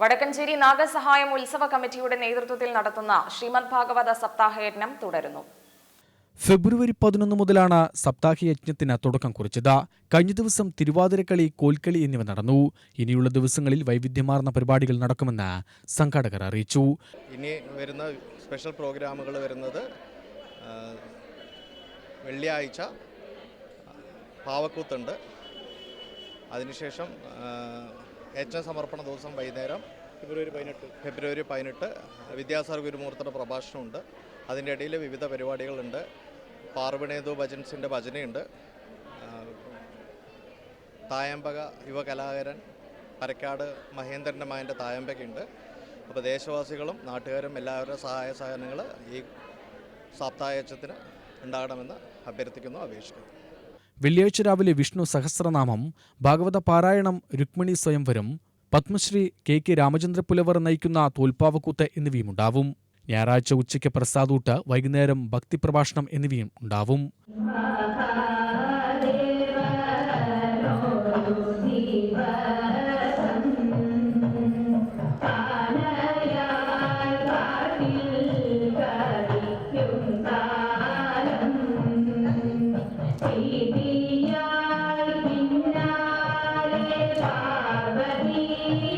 വടക്കഞ്ചേരി നാഗസഹായം ഉത്സവ കമ്മിറ്റിയുടെ നേതൃത്വത്തിൽ നടത്തുന്ന ശ്രീമദ് ഭാഗവത സപ്താഹയജ്ഞം തുടരുന്നു. ഫെബ്രുവരി പതിനൊന്ന് മുതലാണ് സപ്താഹ യജ്ഞത്തിന് തുടക്കം കുറിച്ചത്. കഴിഞ്ഞ ദിവസം തിരുവാതിരക്കളി കോൽക്കളി എന്നിവ നടന്നു. ഇനിയുള്ള ദിവസങ്ങളിൽ വൈവിധ്യമാർന്ന പരിപാടികൾ നടക്കുമെന്ന് സംഘാടകർ അറിയിച്ചു. ഇനി വരുന്ന സ്പെഷ്യൽ പ്രോഗ്രാമുകൾ വരുന്നത് വെള്ളിയാഴ്ച പാവക്കൂത്തുണ്ട്. അതിനുശേഷം യജ്ഞ സമർപ്പണ ദിവസം വൈകുന്നേരം ഫെബ്രുവരി പതിനെട്ട്. ഫെബ്രുവരി പതിനെട്ട്. വിദ്യാസാഗർ ഗുരുമൂർത്തിയുടെ പ്രഭാഷണമുണ്ട്. അതിന്റെ ഇടയിൽ വിവിധ പരിപാടികളുണ്ട്. പാർവണേതു ഭജൻസിന്റെ ഭജനയുണ്ട്. തായമ്പക യുവകലാകാരൻ പരക്കാട് മഹേന്ദ്രന്റെ മകന്റെ തായമ്പകയുണ്ട്. അപ്പോൾ ദേശവാസികളും നാട്ടുകാരും എല്ലാവരുടെ സഹായ സഹകരണങ്ങൾ ഈ സാപ്തായച്ചത്തിന് ഉണ്ടാകണമെന്ന് അഭ്യർത്ഥിക്കുന്നു അപേക്ഷിക്കുന്നു. വെള്ളിയാഴ്ച രാവിലെ വിഷ്ണു സഹസ്രനാമം ഭാഗവത പാരായണം രുക്മിണി സ്വയംവരം പത്മശ്രീ കെ കെ രാമചന്ദ്ര പുലവർ നയിക്കുന്ന തോൽപ്പാവക്കൂത്ത് എന്നിവയുമുണ്ടാവും. ഞായറാഴ്ച ഉച്ചയ്ക്ക് പ്രസാദൂട്ട് വൈകുന്നേരം ഭക്തിപ്രഭാഷണം എന്നിവയും ഉണ്ടാവും. Parvathi